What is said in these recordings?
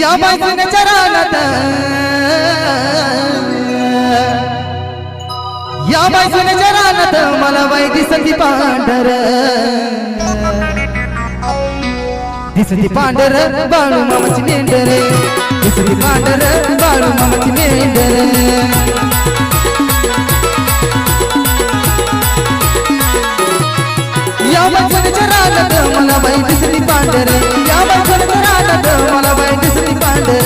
या बाजूनच्या रानात या बाजूनच्या रानात मला बाई दिसती पांढर दिसती पांढर बाळू मामाची मेंढर। दिसती पांढर बाळू मामाची मेंढर। या बाजूनच्या रानात मला बाई दिसली पांढर. या बाजूनच्या रानात मला बाई दिसली पांढर.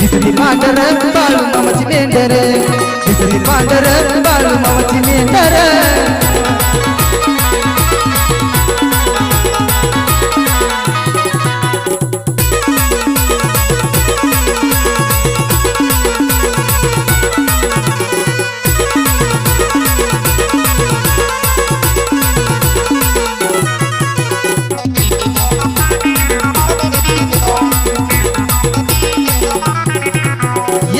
दिसली पांढर बाळू मामाची मेंढर दिसली पांढर बाळू मामाची मेंढर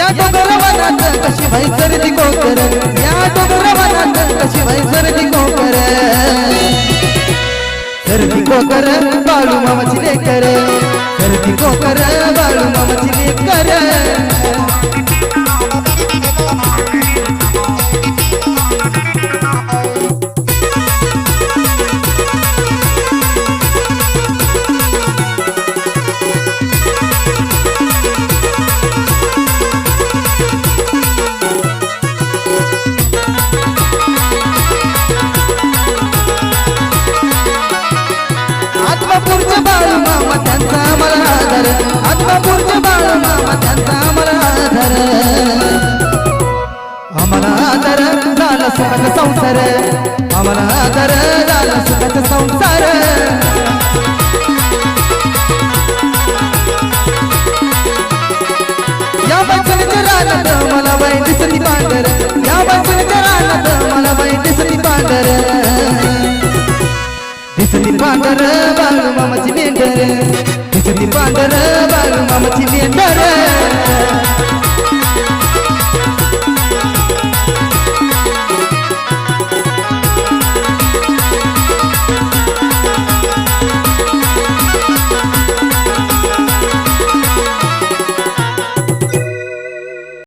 या डोगर वनात कशी भैसर सरदी कोकर या डोगर वनात कशी भैसर सरदी कोकर सरदी कोकर बाळू मामाची लेकर. सरदी कोकर सुखाचा संसार आम्हाला आदर झाला सुखाचा संसार. या बाजूच्या रानात मला बाई दिसली पांढर. या बाजूच्या रानात मला बाई दिसली पांढर. दिसली पांढर बाळू मामाची मेंढर. दिसली पांढर बाळू मामाची मेंढर.